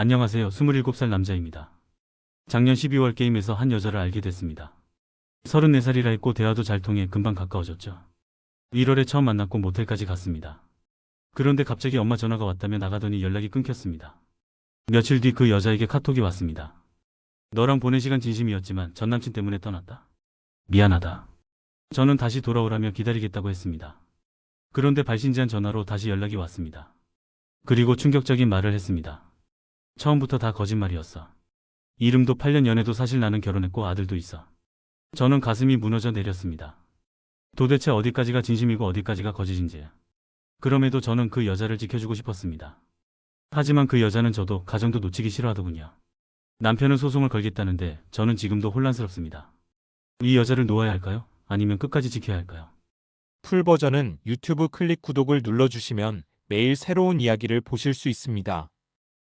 안녕하세요. 27살 남자입니다. 작년 12월 게임에서 한 여자를 알게 됐습니다. 34살이라 했고 대화도 잘 통해 금방 가까워졌죠. 1월에 처음 만났고 모텔까지 갔습니다. 그런데 갑자기 엄마 전화가 왔다며 나가더니 연락이 끊겼습니다. 며칠 뒤 그 여자에게 카톡이 왔습니다. 너랑 보낸 시간 진심이었지만 전 남친 때문에 떠났다. 미안하다. 저는 다시 돌아오라며 기다리겠다고 했습니다. 그런데 발신지한 전화로 다시 연락이 왔습니다. 그리고 충격적인 말을 했습니다. 처음부터 다 거짓말이었어. 이름도 8년 연애도 사실 나는 결혼했고 아들도 있어. 저는 가슴이 무너져 내렸습니다. 도대체 어디까지가 진심이고 어디까지가 거짓인지. 그럼에도 저는 그 여자를 지켜주고 싶었습니다. 하지만 그 여자는 저도 가정도 놓치기 싫어하더군요. 남편은 소송을 걸겠다는데 저는 지금도 혼란스럽습니다. 이 여자를 놓아야 할까요? 아니면 끝까지 지켜야 할까요? 풀 버전은 유튜브 클릭 구독을 눌러주시면 매일 새로운 이야기를 보실 수 있습니다.